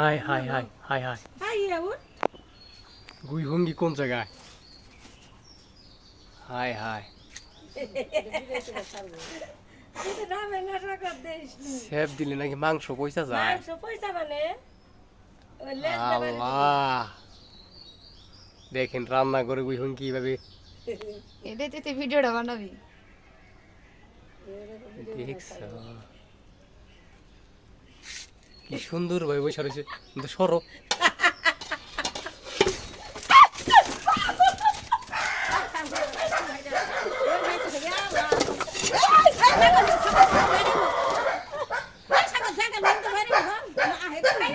High high high high high হাই উঠ গুই হঙ্গি কোন জায়গায় হাই হাই সেব দিলে নাকি মাংস পয়সা যায় মাংস পয়সা মানে আল্লাহ দেখেন রান্না করে গুই হঙ্গি কীভাবে এটাই তো ভিডিওটা বানাবি দেখছ কি সুন্দর ভাই বসে রয়েছে। কিন্তু সরো।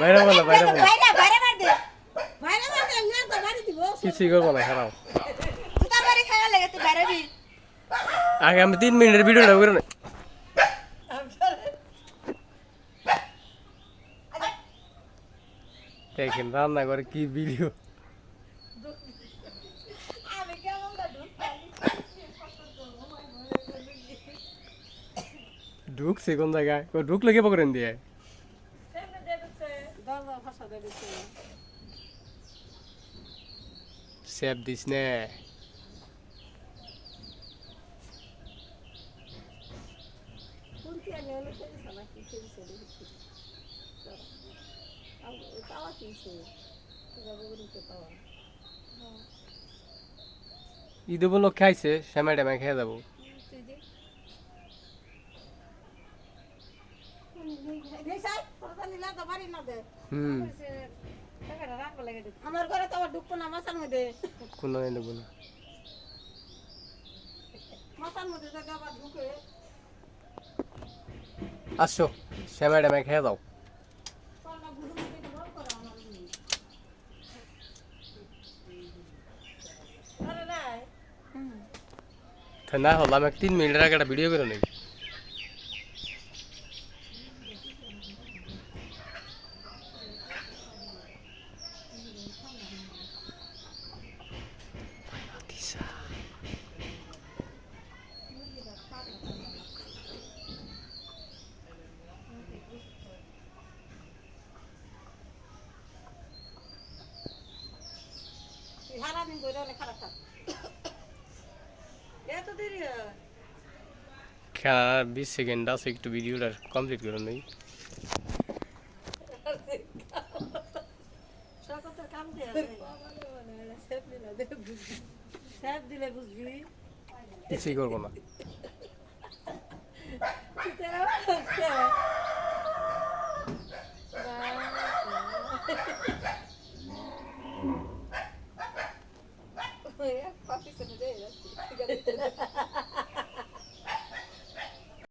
বাইরে বলো বাইরে বলো। কিছুই করব না খারাপ তুই তো বাড়ি খাওয়া লেগে তুই বেরোবি আগে আমি তিন মিনিটের ভিডিওটা করে দেখেন রান্না করে কি ভিডিও ঢুকছে কোন জায়গায়? ঢুকলে কে পকড়েন দিয়ে? সেব দিস নে। ঈদ উপলক্ষে খাইছে শ্যামা ট্যামা খেয়ে যাব। হুম। আমার ঘরে তো আবার ঢুকবো না মাথার মধ্যে। কোনো নেব না। মাথার মধ্যে জায়গা আবার ঢুকে। আসছো শ্যামা ট্যামা খেয়ে যাও পাল্লা ঘুরে মুখে বল করো আমার রুমে। আরে নাই তা না হলো আমি এক তিন মিনিটের আগে একটা ভিডিও করে নেই তুই সারাদিন ধরে অনেক খারাপ থাক এত দেরি হয় খেলা বিশ সেকেন্ড আছে একটু ভিডিওটা কমপ্লিট করুন ভাই কিছুই করব না Oh, yeah, coffee's in a day. That's good.